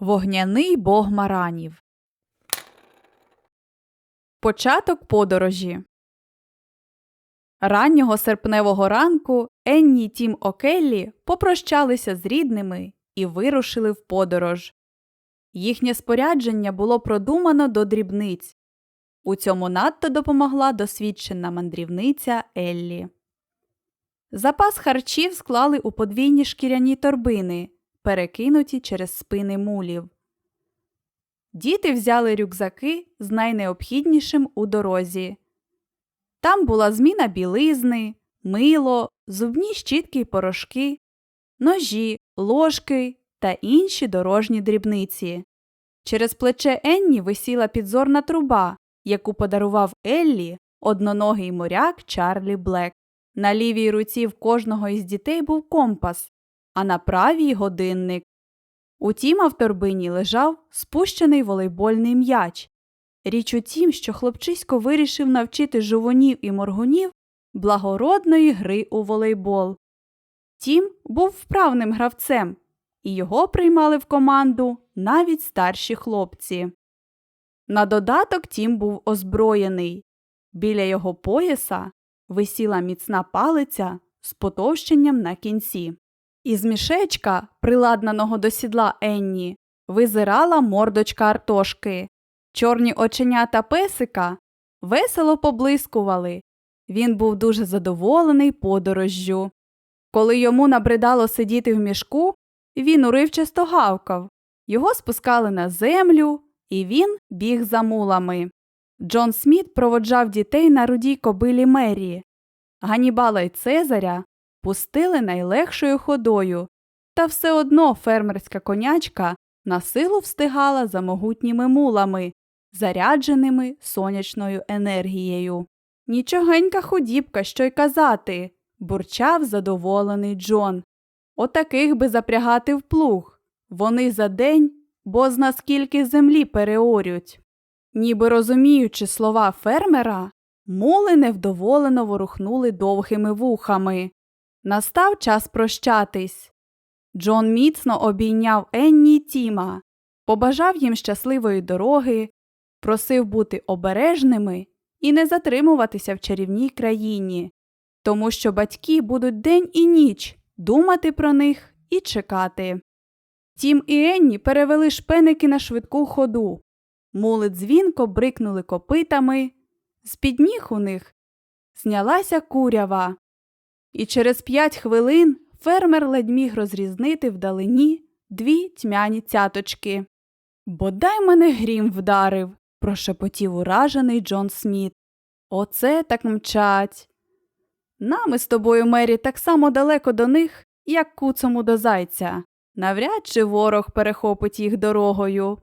Вогняний бог маранів. Початок подорожі. Раннього серпневого ранку Енні й Тім Океллі попрощалися з рідними і вирушили в подорож. Їхнє спорядження було продумано до дрібниць. У цьому надто допомогла досвідчена мандрівниця Еллі. Запас харчів склали у подвійні шкіряні торбини, перекинуті через спини мулів. Діти взяли рюкзаки з найнеобхіднішим у дорозі. Там була зміна білизни, мило, зубні щітки й порошки, ножі, ложки та інші дорожні дрібниці. Через плече Енні висіла підзорна труба, яку подарував Еллі одноногий моряк Чарлі Блек. На лівій руці в кожного із дітей був компас, а на правій годинник. У Тіма в торбині лежав спущений волейбольний м'яч. Річ у тім, що хлопчисько вирішив навчити жувунів і моргунів благородної гри у волейбол. Тім був вправним гравцем, і його приймали в команду навіть старші хлопці. На додаток Тім був озброєний. Біля його пояса висіла міцна палиця з потовщенням на кінці. Із мішечка, приладнаного до сідла Енні, визирала мордочка Артошки. Чорні оченята песика весело поблискували. Він був дуже задоволений подорожжю. Коли йому набридало сидіти в мішку, він уривчасто гавкав. Його спускали на землю, і він біг за мулами. Джон Сміт проводжав дітей на рудій кобилі Мерії. Ганібала й Цезаря пустили найлегшою ходою, та все одно фермерська конячка на силу встигала за могутніми мулами, зарядженими сонячною енергією. Нічогенька худібка, що й казати, бурчав задоволений Джон. Отаких би запрягати в плуг. Вони за день бозна скільки землі переорють. Ніби розуміючи слова фермера, мули невдоволено ворухнули довгими вухами. Настав час прощатись. Джон міцно обійняв Енні й Тіма, побажав їм щасливої дороги, просив бути обережними і не затримуватися в чарівній країні, тому що батьки будуть день і ніч думати про них і чекати. Тім і Енні перевели шпеники на швидку ходу. Мули дзвінко брикнули копитами, з під ніг у них знялася курява. І через п'ять хвилин фермер ледь міг розрізнити вдалині дві тьмяні цяточки. Бодай мене грім вдарив, прошепотів уражений Джон Сміт. Оце так мчать. Нам із тобою, Мері, так само далеко до них, як куцому до зайця. Навряд чи ворог перехопить їх дорогою.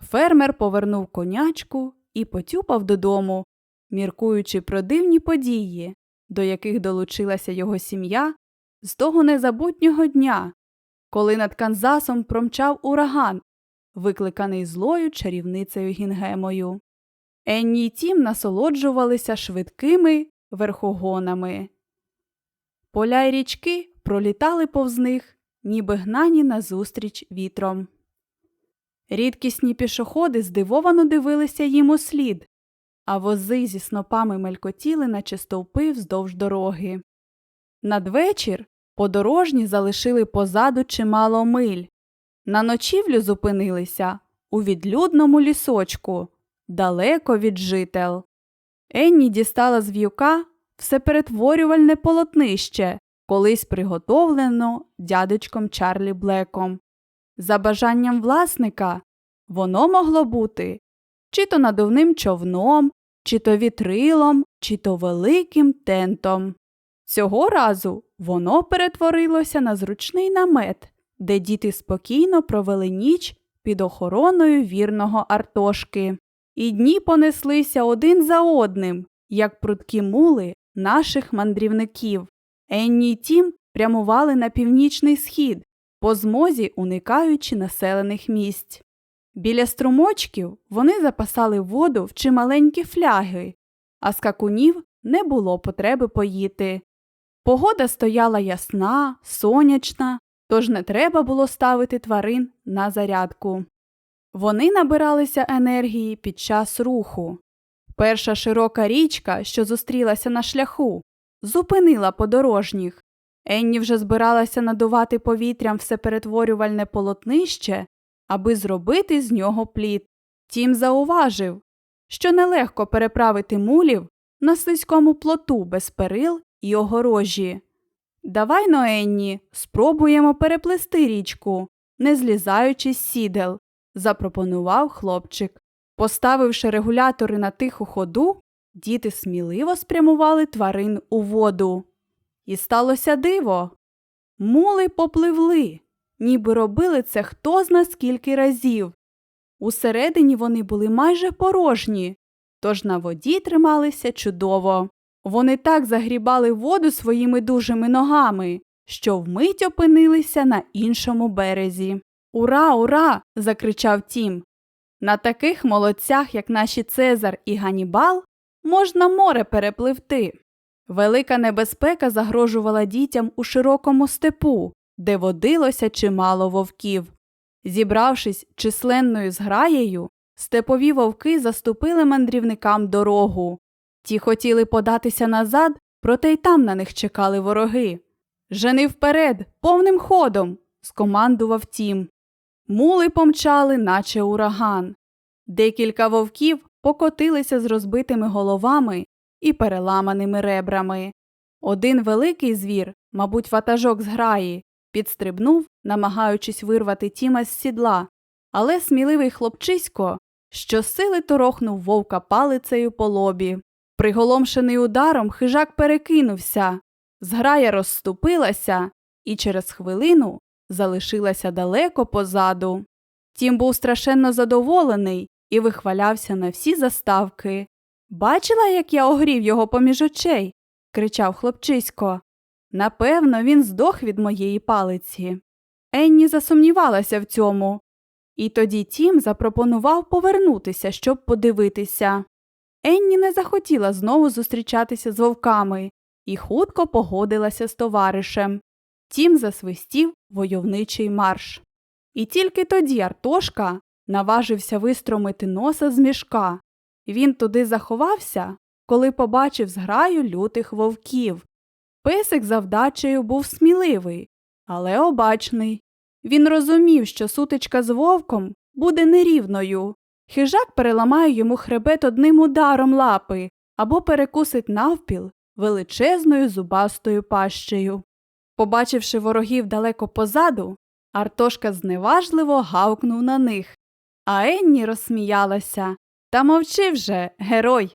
Фермер повернув конячку і потюпав додому, міркуючи про дивні події, до яких долучилася його сім'я з того незабутнього дня, коли над Канзасом промчав ураган, викликаний злою чарівницею Гінгемою. Енні й Тім насолоджувалися швидкими верхогонами. Поля й річки пролітали повз них, ніби гнані назустріч вітром. Рідкісні пішоходи здивовано дивилися їм у слід, а вози зі снопами мелькотіли, наче стовпи вздовж дороги. Надвечір подорожні залишили позаду чимало миль. На ночівлю зупинилися у відлюдному лісочку, далеко від жител. Енні дістала з в'юка все перетворювальне полотнище, колись приготовлено дядечком Чарлі Блеком. За бажанням власника воно могло бути чи то надувним човном, чи то вітрилом, чи то великим тентом. Цього разу воно перетворилося на зручний намет, де діти спокійно провели ніч під охороною вірного Артошки. І дні понеслися один за одним, як прудкі мули наших мандрівників. Енні й Тім прямували на північний схід, по змозі уникаючи населених місць. Біля струмочків вони запасали воду в чималенькі фляги, а скакунів не було потреби поїти. Погода стояла ясна, сонячна, тож не треба було ставити тварин на зарядку. Вони набиралися енергії під час руху. Перша широка річка, що зустрілася на шляху, зупинила подорожніх. Енні вже збиралася надувати повітрям всеперетворювальне полотнище, аби зробити з нього плід. Тім зауважив, що нелегко переправити мулів на слизькому плоту без перил і огорожі. Давай но, Енні, спробуємо переплести річку, не злізаючи з сідел, запропонував хлопчик. Поставивши регулятори на тиху ходу, діти сміливо спрямували тварин у воду. І сталося диво. Мули попливли, ніби робили це хто зна скільки разів. Усередині вони були майже порожні, тож на воді трималися чудово. Вони так загрібали воду своїми дужими ногами, що вмить опинилися на іншому березі. Ура, ура! закричав Тім. На таких молодцях, як наші Цезар і Ганібал, можна море перепливти. Велика небезпека загрожувала дітям у широкому степу, де водилося чимало вовків. Зібравшись численною зграєю, степові вовки заступили мандрівникам дорогу. Ті хотіли податися назад, проте й там на них чекали вороги. Жени вперед, повним ходом, скомандував тім. Мули помчали, наче ураган. Декілька вовків покотилися з розбитими головами і переламаними ребрами. Один великий звір, мабуть, ватажок з граї, підстрибнув, намагаючись вирвати Тіма з сідла, але сміливий хлопчисько щосили торохнув вовка палицею по лобі. Приголомшений ударом хижак перекинувся, зграя розступилася і через хвилину залишилася далеко позаду. Тім був страшенно задоволений і вихвалявся на всі заставки. Бачила, як я огрів його поміж очей? кричав хлопчисько. Напевно, він здох від моєї палиці. Енні засумнівалася в цьому. І тоді Тім запропонував повернутися, щоб подивитися. Енні не захотіла знову зустрічатися з вовками і хутко погодилася з товаришем. Тім засвистів войовничий марш. І тільки тоді Артошка наважився вистромити носа з мішка. Він туди заховався, коли побачив зграю лютих вовків. Песик за вдачею був сміливий, але обачний. Він розумів, що сутичка з вовком буде нерівною. Хижак переламає йому хребет одним ударом лапи або перекусить навпіл величезною зубастою пащею. Побачивши ворогів далеко позаду, Артошка зневажливо гавкнув на них, а Енні розсміялася. Та мовчи вже, герой.